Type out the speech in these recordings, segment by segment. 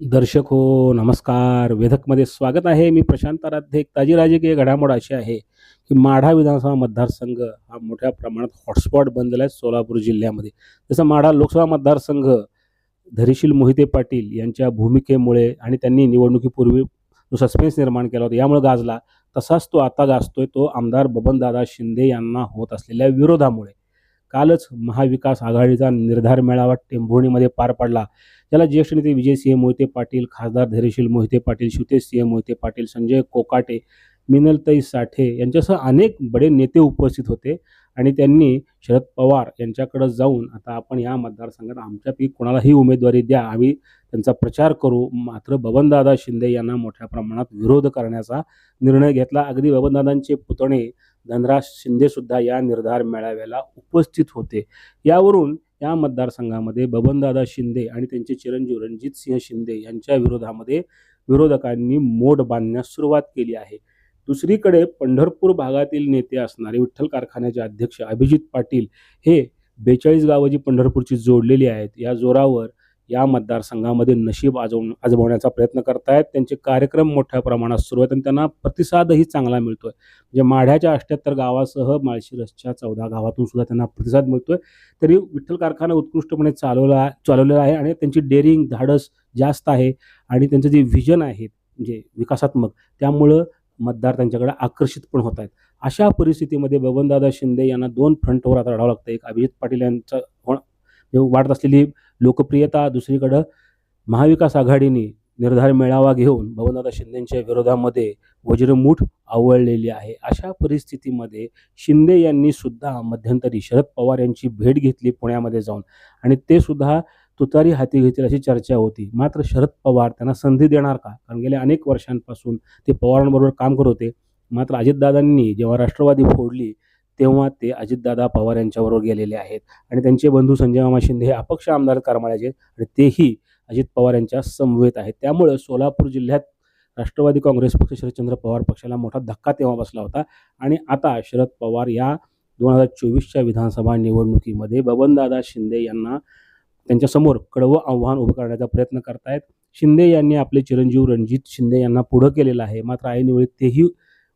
दर्शक हो नमस्कार. वेधकमध्ये स्वागत आहे. मी प्रशांत आराध्य. एक ताजी राजकीय घडामोड अशी आहे की माढा विधानसभा मतदारसंघ हा मोठ्या प्रमाणात हॉटस्पॉट बनलेला आहे सोलापूर जिल्ह्यामध्ये. जसं माढा लोकसभा मतदारसंघ धरीशील मोहिते पाटील यांच्या भूमिकेमुळे आणि त्यांनी निवडणुकीपूर्वी जो सस्पेन्स निर्माण केला होता यामुळे गाजला. तसाच तो आता गाजतोय. तो आमदार बबनदादा शिंदे यांना होत असलेल्या विरोधामुळे. कालच महाविकास आघाडीचा निर्धार मेळावा टेंभोणीमध्ये पार पडला. त्याला ज्येष्ठ नेते विजयसिंह मोहिते पाटील खासदार धैर्यशील मोहिते पाटील शिवतेजसिंह मोहिते पाटील संजय कोकाटे मिनलताई साठे यांच्यासह अनेक बडे नेते उपस्थित होते आणि त्यांनी शरद पवार यांच्याकडे जाऊन आता आपण या मतदारसंघात आमच्यापैकी कोणालाही उमेदवारी द्या आम्ही त्यांचा प्रचार करू. मात्र बबनदादा शिंदे यांना मोठ्या प्रमाणात विरोध करण्याचा निर्णय घेतला. अगदी बबनदादांचे पुतणे धनराज शिंदे सुद्धा या निर्धार मेळाव्याला उपस्थित होते. यावरून या मतदारसंघामध्ये बबनदादा शिंदे आणि त्यांचे चिरंजीव रणजित सिंह शिंदे यांच्या विरोधामध्ये विरोधकांनी मोड बांधण्यास सुरुवात केली आहे. दुसरीकडे पंढरपूर भागातील नेते असणारे विठ्ठल कारखान्याचे अध्यक्ष अभिजित पाटील हे बेचाळीस गावं जी पंढरपूरची जोडलेली आहेत या जोरावर या मतदारसंघामध्ये नशीब आजवून आजमावण्याचा प्रयत्न करतायत. त्यांचे कार्यक्रम मोठ्या प्रमाणात सुरू आहेत आणि त्यांना प्रतिसादही चांगला मिळतोय. म्हणजे माढ्याच्या अठ्ठ्याहत्तर गावासह माळशिरसच्या चौदा गावातून सुद्धा त्यांना प्रतिसाद मिळतोय. तरी विठ्ठल कारखाना उत्कृष्टपणे चालवला चालवलेला आहे आणि त्यांची डेअरिंग धाडस जास्त आहे आणि त्यांचं जे व्हिजन आहे म्हणजे विकासात्मक त्यामुळं मतदार त्यांच्याकडे आकर्षित पण होत आहेत अशा परिस्थितीमध्ये बबनदादा शिंदे यांना दोन फ्रंटवर आता लढावं लागतं एक अभिजित पाटील यांचं होण- वाढत असलेली लोकप्रियता दुसरीकडं महाविकास आघाडीने निर्धार मेळावा घेऊन बबनदादा शिंदेच्या विरोधामध्ये वज्रमूठ आवळलेली आहे. अशा परिस्थितीमध्ये शिंदे यांनी सुद्धा मध्यंतरी शरद पवार यांची भेट घेतली पुण्यामध्ये जाऊन. आणि ते सुद्धा तुतारी हाती घेतील अशी चर्चा होती. मात्र शरद पवार त्यांना संधी देणार का? कारण गेल्या अनेक वर्षांपासून ते पवारांबरोबर काम करत होते. मात्र अजितदादांनी जेव्हा राष्ट्रवादी फोडली तेव्हा ते अजितदादा पवार यांच्याबरोबर गेलेले आहेत. आणि त्यांचे बंधू संजय मामा शिंदे हे अपक्ष आमदार करमाळ्याचे आणि तेही अजित पवार यांच्या समवेत आहेत. त्यामुळं सोलापूर जिल्ह्यात राष्ट्रवादी काँग्रेस पक्ष शरदचंद्र पवार पक्षाला मोठा धक्का तेव्हा बसला होता. आणि आता शरद पवार या दोन हजार चोवीसच्या विधानसभा निवडणुकीमध्ये बबनदादा शिंदे यांना त्यांच्यासमोर कडवं आव्हान उभं करण्याचा प्रयत्न करतायत. शिंदे यांनी आपले चिरंजीव रणजित शिंदे यांना पुढं केलेलं आहे. मात्र ऐनवेळी तेही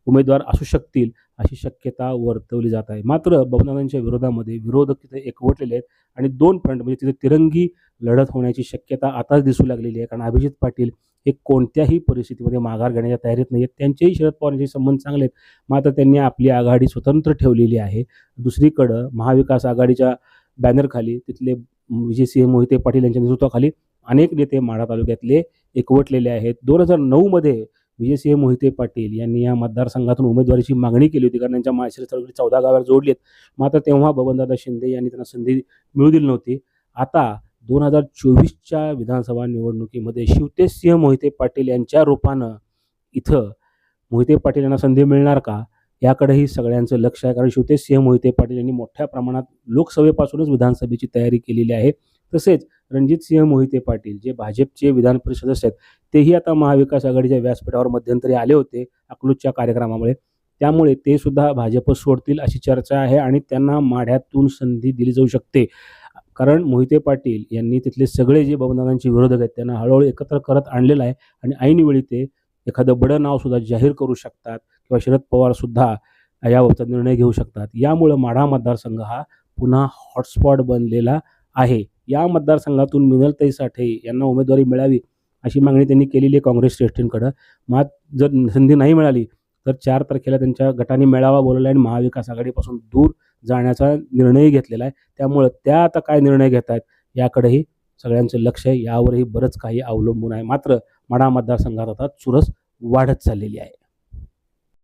उमेदवार असू शकतील अशी शक्यता वर्तवली जात आहे. मात्र बबनदादांच्या विरोधामध्ये विरोधक तिथे एकवटलेले आहेत आणि दोन फ्रंट म्हणजे तिथे तिरंगी लढत होण्याची शक्यता आताच दिसू लागलेली आहे. कारण अभिजित पाटील हे कोणत्याही परिस्थितीमध्ये माघार घेण्याच्या तयारीत नाही आहेत त्यांचेही शरद पवारांचे संबंध चांगले आहेत. मात्र त्यांनी आपली आघाडी स्वतंत्र ठेवलेली आहे. दुसरीकडं महाविकास आघाडीच्या बॅनरखाली तिथले विजयसिंह मोहिते पाटील यांच्या नेतृत्वाखाली अनेक नेते माढा तालुक्यातले एकवटलेले आहेत. दोन हजार नऊमध्ये विजयसिंह मोहिते पाटील यांनी या मतदारसंघातून उमेदवारीची मागणी केली होती कारण त्यांच्या माळशिरस तालुक्यात चौदा गावात जोडली आहेत. मात्र तेव्हा बबनदादा शिंदे यांनी त्यांना संधी मिळू दिली नव्हती. आता दोन हजार चोवीसच्या विधानसभा निवडणुकीमध्ये शिवतेजसिंह मोहिते पाटील यांच्या रूपानं इथं मोहिते पाटील यांना संधी मिळणार का? याकडेही सगळ्यांचं लक्ष आहे कारण शिवतेजसिंह मोहिते पाटील यांनी मोठ्या प्रमाणात लोकसभेपासूनच विधानसभेची तयारी केलेली आहे. तसेच रणजितसिंह मोहिते पाटील जे भाजपचे विधान परिषद सदस्य आहेत तेही आता महाविकास आघाडीच्या व्यासपीठावर मध्यंतरी आले होते अकलूजच्या कार्यक्रमामुळे. त्यामुळे ते सुद्धा भाजप सोडतील अशी चर्चा आहे आणि त्यांना माढ्यातून संधी दिली जाऊ शकते. कारण मोहिते पाटील यांनी तिथले सगळे जे बबनदादांचे विरोधक आहेत त्यांना हळूहळू एकत्र करत आणलेलं आहे आणि ऐनवेळी ते एखादं बडं नावसुद्धा जाहीर करू शकतात किंवा शरद पवारसुद्धा याबाबतचा निर्णय घेऊ शकतात. यामुळं माढा मतदारसंघ हा पुन्हा हॉटस्पॉट बनलेला आहे. या मतदारसंघातून मिनलताई साठे यांना उमेदवारी मिळावी अशी मागणी त्यांनी केलेली आहे काँग्रेस श्रेष्ठींकडं. मात जर संधी नाही मिळाली तर चार तारखेला त्यांच्या गटाने मेळावा बोलवला आणि महाविकास आघाडीपासून दूर जाण्याचा निर्णय घेतलेला आहे. त्यामुळं त्या आता काय निर्णय घेत आहेत याकडेही सगळ्यांचं लक्ष आहे. यावरही बरंच काही अवलंबून आहे. मात्र माढा मतदारसंघात आता चुरस वाढत चाललेली आहे.